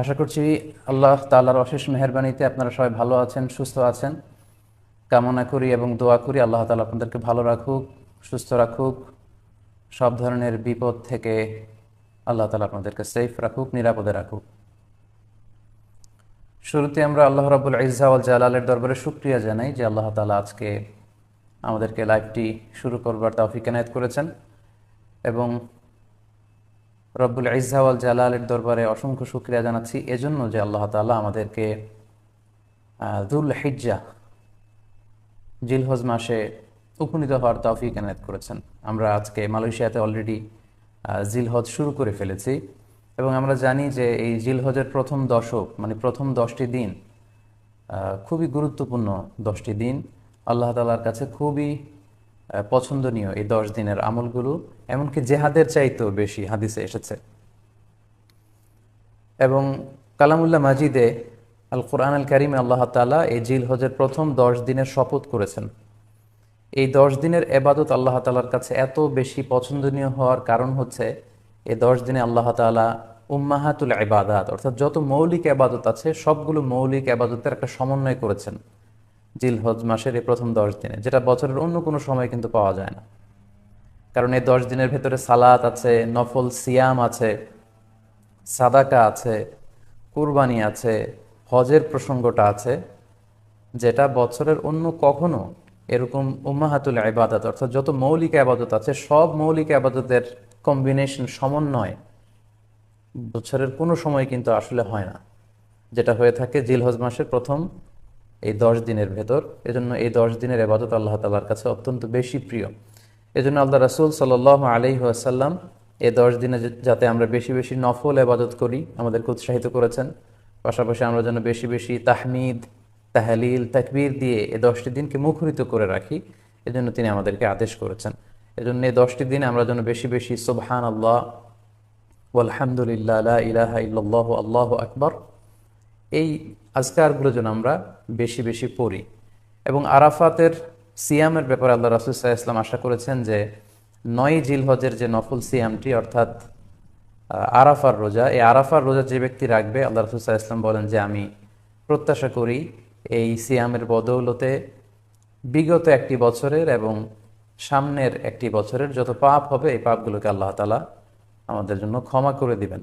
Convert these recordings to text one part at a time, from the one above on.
আশা করছি আল্লাহ তাআলার অশেষ মেহরবানিতে আপনারা সবাই ভালো আছেন, সুস্থ আছেন। কামনা করি এবং দোয়া করি আল্লাহ তালা আপনাদেরকে ভালো রাখুক, সুস্থ রাখুক। সব ধরনের বিপদ থেকে আল্লাহ তালা আপনাদেরকে সেফ রাখুক, নিরাপদে রাখুক। শুরুতে আমরা আল্লাহ রাবুল ইজাওয়াল জালালের দরবারে শুক্রিয়া জানাই যে আল্লাহ তালা আজকে আমাদেরকে লাইভটি শুরু করবার তৌফিক এনায়েত করেছেন এবং রব্বুল ইজাওয়াল জালালের দরবারে অসংখ্য শুক্রিয়া জানাচ্ছি। এজন্য যে আল্লাহ তাআলা আমাদেরকে দুল হিজ্জা জিলহজ মাসে উপনীত হওয়ার তৌফিক এনায়েত করেছেন। আমরা আজকে মালয়েশিয়াতে অলরেডি জিলহজ শুরু করে ফেলেছি এবং আমরা জানি যে এই জিলহজের প্রথম দশক মানে প্রথম দশটি দিন খুবই গুরুত্বপূর্ণ দশটি দিন। আল্লাহ তালার কাছে খুবই পছন্দনীয় এই দশ দিনের আমলগুলো, এমনকি জেহাদের চাইতেও বেশি হাদিসে এসেছে। এবং কালামুল্লাহ মাজিদে আল কোরআন আল কারিমে আল্লাহ তালা এই জিল হজের প্রথম দশ দিনের শপথ করেছেন। এই দশ দিনের এবাদত আল্লাহ তালার কাছে এত বেশি পছন্দনীয় হওয়ার কারণ হচ্ছে এই দশ দিনে আল্লাহ তালা উম্মাহাতুল ইবাদাত, অর্থাৎ যত মৌলিক আবাদত আছে, সবগুলো মৌলিক আবাদতের একটা সমন্বয় করেছেন। জিল হজ মাসের এই প্রথম দশ দিনে, যেটা বছরের অন্য কোনো সময় কিন্তু পাওয়া যায় না। কারণ এই দশ দিনের ভেতরে সালাত আছে, নফল সিয়াম আছে, সাদাকা আছে, কুরবানি আছে, হজের প্রসঙ্গটা আছে, যেটা বছরের অন্য কখনো এরকম উম্মাহাতুল আবাদত অর্থাৎ যত মৌলিক আবাদত আছে, সব মৌলিক আবাদতের কম্বিনেশন সমন্বয় বছরের কোনো সময় কিন্তু আসলে হয় না। যেটা হয়ে থাকে জিলহজ মাসের প্রথম এই দশ দিনের ভেতর। এজন্য এই দশ দিনের এবাদত আল্লাহ তালার কাছে অত্যন্ত বেশি প্রিয়। এজন্য আল্লাহ রাসুল সাল আলি আসাল্লাম এই দশ দিনে যাতে আমরা বেশি বেশি নফল এবাদত করি, আমাদেরকে উৎসাহিত করেছেন। পাশাপাশি আমরা যেন বেশি বেশি তাহমিদ, তাহলিল, তাকবীর দিয়ে এই দশটি দিনকে মুখরিত করে রাখি, এজন্য তিনি আমাদেরকে আদেশ করেছেন। এজন্য এই দশটি দিন আমরা যেন বেশি বেশি সুবহান আল্লাহ আলহামদুলিল্লাহ ইলাহা ইল্লাল্লাহু, আল্লাহু আকবার, এই আজকারগুলো যেন আমরা বেশি বেশি পড়ি। এবং আরাফাতের সিয়ামের ব্যাপারে আল্লাহ রাসুল সাহা ইসলাম আশা করেছেন যে নয় জিলহজের যে নফল সিয়ামটি, অর্থাৎ আরাফার রোজা, এই আরাফার রোজা যে ব্যক্তি রাখবে, আল্লাহ রসুল সাহা ইসলাম বলেন যে আমি প্রত্যাশা করি এই সিয়ামের বদৌলতে বিগত একটি বছরের এবং সামনের একটি বছরের যত পাপ হবে, এই পাপগুলোকে আল্লাহ তালা আমাদের জন্য ক্ষমা করে দিবেন।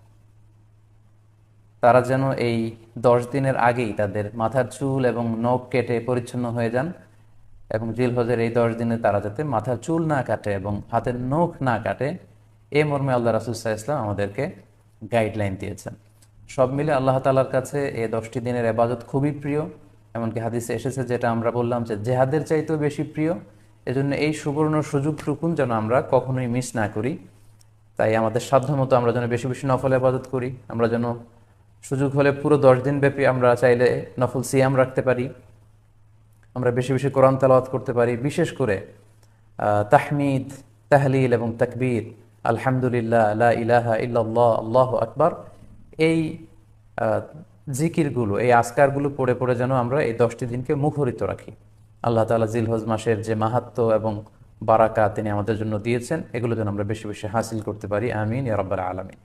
তারা যেন এই দশ দিনের আগেই তাদের মাথার চুল এবং নখ কেটে পরিচ্ছন্ন হয়ে যান এবং জিলহজের এই দশ দিনে তারা যাতে মাথার চুল না কাটে এবং হাতের নখ না কাটে, এ মর্মে আল্লাহ রাসুসাহ ইসলাম আমাদেরকে গাইডলাইন দিয়েছেন। সব মিলে আল্লাহ তালার কাছে এই দশটি দিনের এবাজত খুবই প্রিয়, এমনকি হাদিসে এসেছে যেটা আমরা বললাম যে জেহাদের চাইতেও বেশি প্রিয়। এজন্য এই সুবর্ণ সুযোগটুকুন যেন আমরা কখনোই মিস না করি। তাই আমাদের সাধ্যমতো আমরা যেন বেশি বেশি নফল আবাদত করি, আমরা যেন সুযোগ হলে পুরো দশ দিন ব্যাপী আমরা চাইলে নফল সিয়াম রাখতে পারি। আমরা বেশি বেশি কোরআন তালাওয়াত করতে পারি। বিশেষ করে তাহমিদ, তাহলিল এবং তাকবীর, আলহামদুলিল্লাহ, লা ইলাহা ইল্লাল্লাহ, আল্লাহ আকবার, এই জিকিরগুলো, এই আসকারগুলো পড়ে পড়ে যেন আমরা এই দশটি দিনকে মুখরিত রাখি। আল্লাহ তাআলা জিলহজ মাসের যে মাহাত্ম এবং বারাকা তিনি আমাদের জন্য দিয়েছেন, এগুলো যেন আমরা বেশি বেশি হাসিল করতে পারি। আমিন, ইয়া রাব্বাল আলামিন।